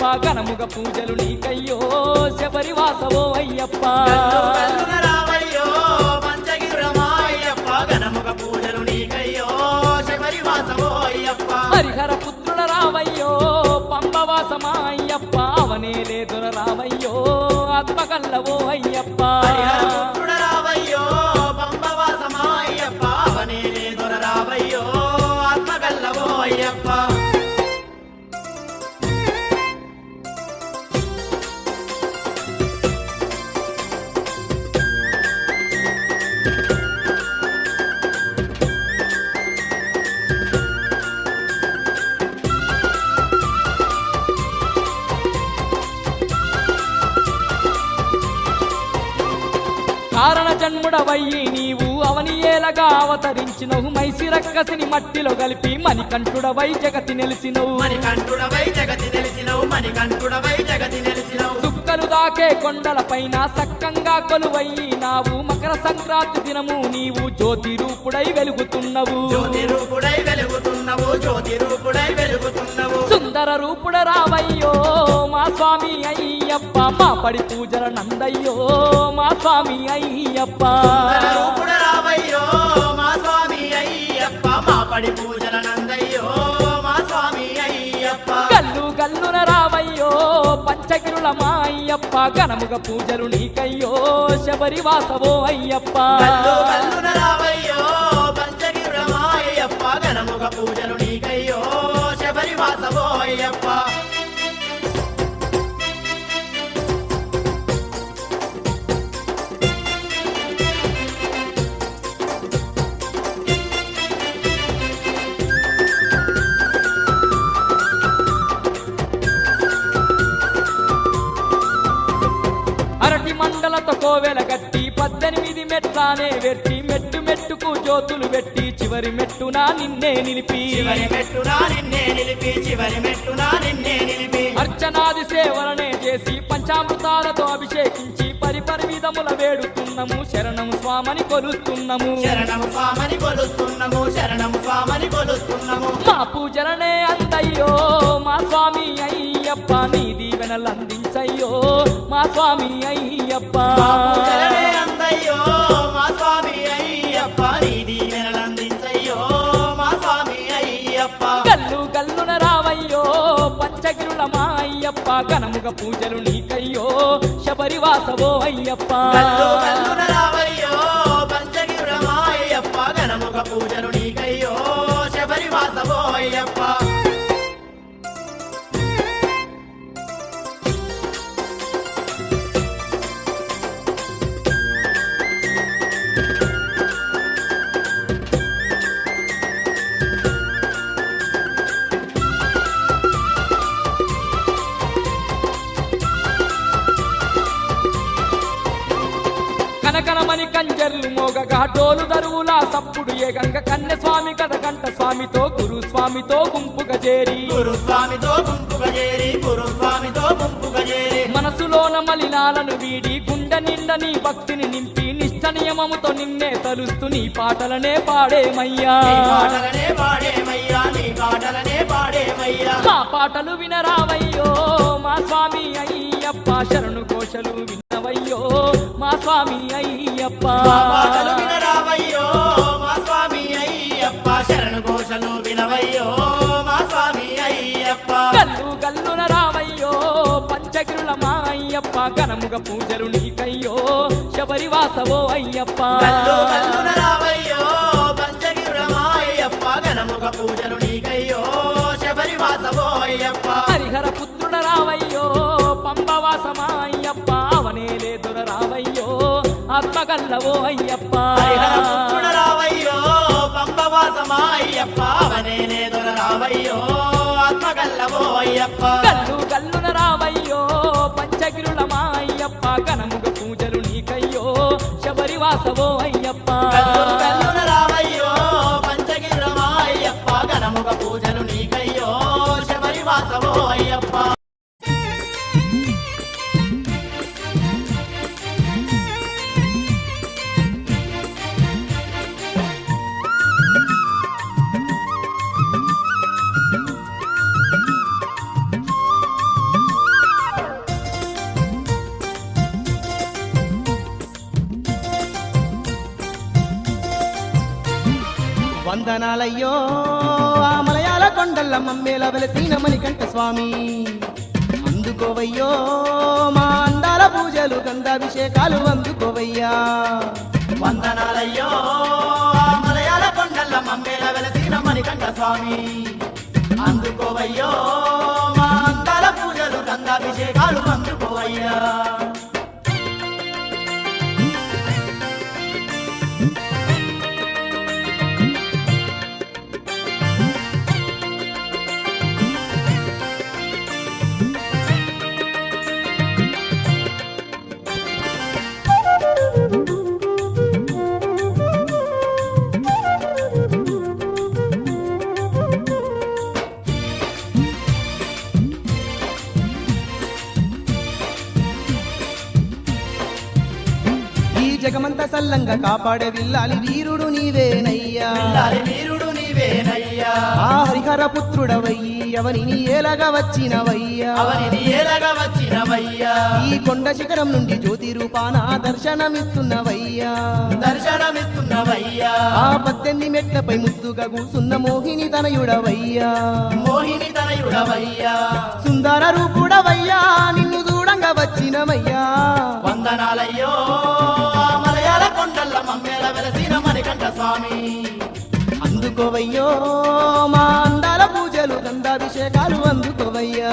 అయ్యప్ప ఘనముగ పూజలు నీకయ్యో శబరి వాసవో అయ్యప్ప. రావయ్యో అయ్యప్ప ఘనముగ పూజలు నీకయ్యో శబరి వాసవో అయ్యప్ప. హరిహర పుత్రుల రావయ్యో పంబవాసమా అయ్యప్ప. అవనే లేదుర రావయ్యో ఆత్మకల్లవో అయ్యప్ప. హరిహరపుత్రుడ కారణ జన్ముడవయ్యి నీవు. అవని ఏలగా అవతరించినవు. మైసి రక్కసిని మట్టిలో కలిపి మణికంఠుడవై జగతి నెలిసినవు మణికంఠుడవై జగతి తెలిసినవు మణికంఠుడవై జగతి తెలిసినవు చుక్కలు దాకే కొండల పైన సక్కంగా కొలువయ్యి నావు. మకర సంక్రాంతి దినము నీవు జ్యోతి రూపుడై వెలుగుతున్నవు. జ్యోతి రూపుడై వెలుగుతున్నవు. జ్యోతి రూపుడై వెలుగుతున్నవు. సుందర రూపుడ రావయ్యో అయ్యప్ప మా పడి పూజల నందయ్యో మా స్వామి అయ్యప్ప. రావయ్యో మా స్వామి మా పూజల నందయ్యో మా స్వామి అయ్యప్ప. గల్లు గల్లున రావయ్యో పంచగిరుల మా అయ్యప్ప. ఘనముగ పూజలు నీకయ్యో శబరి వాసవో అయ్యప్ప. రావయ్యో పంచగిరుడమా అయ్యప్ప. ఘనముగ పూజలు నీకయ్యో మండలతో కోవెల గట్టి పద్దెనిమిది మెట్లానే వెట్టి మెట్టు మెట్టుకు జ్యోతులు పెట్టి చివరి మెట్టున నిన్నే నిలిపి. చివరి మెట్టునా నిన్నే నిలిపి చివరి మెట్టునా నిన్నే నిలిపి. అర్చనాది సేవలనే చేసి పంచామృతాలతో అభిషేకించి పరిపరి విధముల వేడుతున్నాము. శరణము స్వామని కొలుస్తున్నాము. శరణము స్వామని కొలుస్తున్నాము శరణము స్వామని కొలుస్తున్నాము. మా పూజలనే అందయ్యో మా స్వామి అయ్యప్ప నీ దీవెనలు అందించయ్యో మా స్వామి అయ్యప్ప. అందయ్యో మా స్వామి అయ్యప్ప. నీ దీవెనలందించయ్యో మా స్వామి అయ్యప్ప. గల్లు గల్లున రావయ్యో పంచగిరుల మా అయ్యప్ప. ఘనముగ పూజలు నీకయ్యో శబరి వాసవో అయ్యప్ప. కల్లు కల్లున రావయ్యో ఏగంగ కన్య స్వామి కథ కంట స్వామితో గురు స్వామితో గుంపుగా చేరి. గురు స్వామితో గుంపుగా చేరి గురు స్వామితో గుంపుగా చేరి. మనసులోన మలినాలను వీడి గుండె నిండా నీ భక్తిని నింపి నిష్ట నియమముతో నిన్నే తలుస్తూ నీ పాటలనే పాడేమయ్యా. పాటలనే పాడేమయ్యా నీ పాటలనే పాడేమయ్యా. మా పాటలు వినరావయ్యో మా స్వామి అయ్యప్ప శరణు కోశలు వినవయ్యో మా స్వామి అయ్యప్ప. మా పాటలు వినరావయ్యో ఘనముగ పూజలు నీకయ్యో శబరి వాసవో అయ్యప్ప. కల్లు కల్లున రావయ్యో పంచగిరుడమా అయ్యప్ప ఘనముగ పూజలు నీకయ్యో శబరి వాసవో అయ్యప్ప. హరిహర పుత్రుడ రావయ్యో పంబవాసమా అయ్యప్ప అవనే లేదుర రావయ్యో ఆత్మగల్లవో అయ్యప్ప. హరిహర పుత్రుడ రావయ్యో అయ్యప్ప దొర ఆత్మగల్లవో అయ్యప్ప. గల్లు గల్లున రావయ్యో పంచగిరుల మా అయ్యప్ప కనముగ పూజలు నీకయ్యో. శబరివాసవో అయ్యప్ప. వందనాలయ్యో. ఆ మలయాళ కొండల్ల మమ్మేల వెలసిన మణికంఠ స్వామి అందుకోవయ్యో. మా అందాల పూజలు గంధాభిషేకాలు అందుకోవయ్యా. వందనాలయ్యో. ఆ మలయాళ కొండల మమ్మేల వెలసిన మణికంఠ స్వామి అందుకోవయ్యో. మా అందాల పూజలు గంధాభిషేకాలు అందుకోవయ్యా. సల్లంగా కాపాడే విల్లాలి వీరుడు నీవేనయ్యా. వీరుడు నీవేనయ్యా. ఆ హరిహర పుత్రుడవయ్యి ఎవరిని ఏలగా వచ్చినవయ్యా. ఏలగా వచ్చినవయ్యా. ఈ కొండ శిఖరం నుండి జ్యోతి రూపాన దర్శనమిస్తున్నవయ్యా దర్శనమిస్తున్నవయ్యా ఆ పద్దెనిమిది మెట్లపై ముద్దుగా కూసున్న మోహిని తనయుడవయ్యా. మోహిని తనయుడవయ్యా. సుందర రూపుడవయ్యా నిన్ను చూడంగా వచ్చినవయ్యా వందనాలయ్యో. ఆ మమ్మేల వెలసిన మణికంఠ స్వామి. అందుకోవయ్యో మా అందాల పూజలు గంధాభిషేకాలు అందుకోవయ్యా.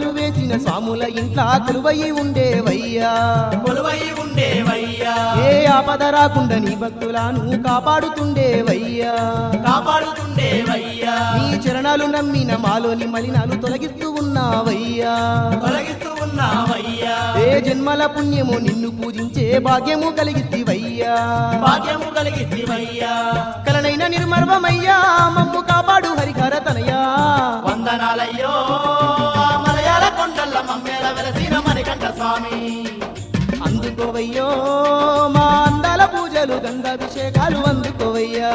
మాలలు వేసిన స్వాముల ఇంట్లా కొలువయి ఉండేవయ్యా. కొలువై ఉండేవయ్యా. ఏ ఆపద రాకుండా నీ భక్తులను కాపాడుతుండేవయ్యా. కాపాడుతుండేవయ్యా. నీ చరణాలు నమ్మిన మాలోని మలినాలు తొలగిస్తూ ఉన్నావయ్యా. తొలగిస్తూ ఉన్నావయ్యా. ఏ జన్మల పుణ్యము నిన్ను పూజించే భాగ్యము కలిగితివయ్యా భాగ్యము కలిగితివయ్యా కలనైన నిర్మర్వమయ్యా మమ్ము కాపాడు హరిహర తనయా. వందనాలయ్యో. మమ్మేల వెలసిన మణికంఠ స్వామి. అందుకోవయ్యో మా అందాల పూజలు గంగాభిషేకాలు అందుకోవయ్యా.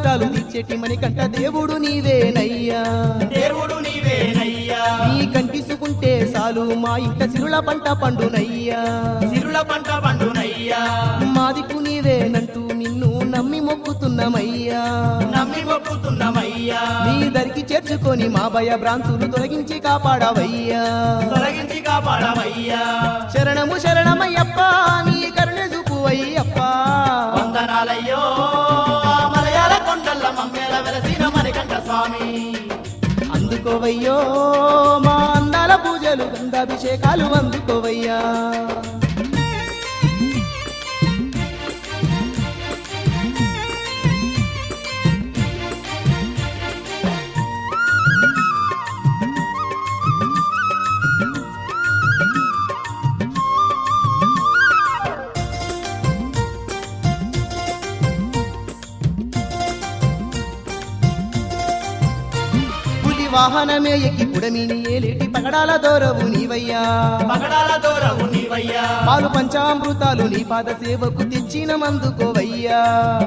కష్టాలు తీర్చేటి మణికంఠ దేవుడు నీవేనయ్యా. దేవుడు నీవేనయ్యా. నీ కంటిసుకుంటే చాలు మా ఇంట సిరుల పంట పండునయ్యా. సిరుల పంట పండునయ్యా. మాదికు నీవేనంటూ నిన్ను నమ్మి మొక్కుతున్నామయ్యా. నమ్మి మొక్కుతున్నామయ్యా. నీ దరికి చేర్చుకొని మా భయ భ్రాంతులు తొలగించి కాపాడవయ్యా. తొలగించి కాపాడవయ్యా శరణము శరణమయ్యప్ప నీ కరుణ చూపు అయ్యప్ప వందనాలయ్యో. అందుకోవయ్యో మా అందాల పూజలు గంధాభిషేకాలు అందుకోవయ్యా. వాహనమే ఎక్కి పుడమిని ఏలేటి పగడాల దోరవు నీవయ్యా. పగడాల దూరవు నీవయ్యా. పాలు పంచామృతాలు నీ పాద సేవకు తెచ్చిన మందుకోవయ్యా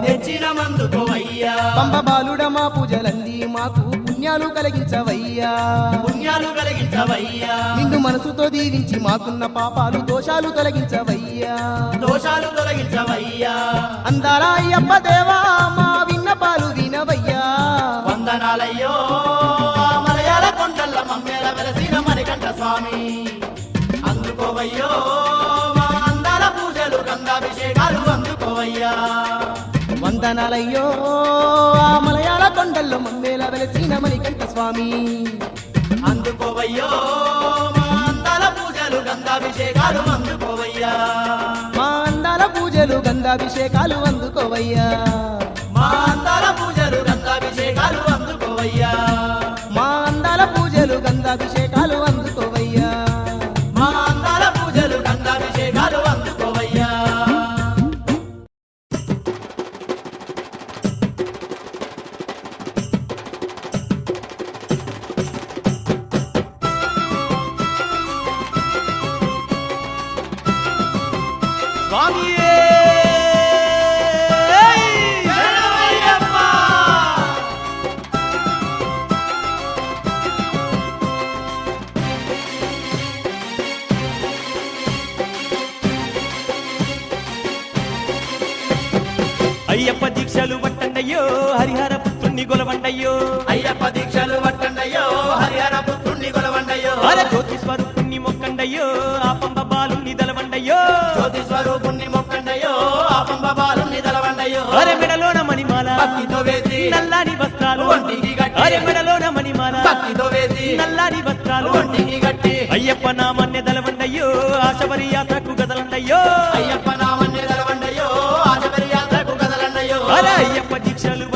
తెచ్చిన మందుకోవయ్యా పంబ బాలుడ మా పూజలన్నీ మాకు పుణ్యాలు కలిగించవయ్యా. పుణ్యాలు కలిగించవయ్యా. నిన్ను మనసుతో దీవించి మాకున్న పాపాలు దోషాలు తొలగించవయ్యా. దోషాలు తొలగించవయ్యా. అందాల అయ్యప్ప దేవా మా విన్నపాలు వినవయ్యా. వందనాలయ్యో. మమ్మేల వెలసిన మణికంఠ స్వామి. అందుకోవయ్యో మా పూజలు గంగాభిషేకాలు అందుకోవయ్యా. వందనాలయ్యో ఆ మలయాళ కొండల్లో మమ్మేల వెలసిన మణికంఠ స్వామి. అందుకోవయ్యో మా అందాల పూజలు గంధాభిషేకాలు అందుకోవయ్యా. మా అందాల పూజలు గంధాభిషేకాలు అందుకోవయ్యా. మా అందాల పూజలు గంధాభిషేకాలు అందుకోవయ్యా. పూజలు జ్యోతి స్వరూపుణ్ణి మొక్కండయ్యో ఆ పంప బాలుణ్ణి దలవండయ్యో. జ్యోతి స్వరూపుణ్ణి మొక్కండయ్యో ఆ పంప బాలుణ్ణి దలవండయ్యో. అరే మెడలోన మణిమాల భక్తితో వేసి నల్లాని వస్త్రాలు. ఒంటికి గట్టి అరే మెడలోన మణిమాల భక్తితో వేసి నల్లాని వస్త్రాలు. ఒంటికి గట్టి అయ్యప్ప నామన్నె దలవండయ్యో ఆ శబరి యాత్రకు గదలండయ్యో అయ్యప్ప నామన్నె దలవండయ్యో ఆ శబరి యాత్రకు గదలండయ్యో అరే అయ్యప్ప దీక్షలు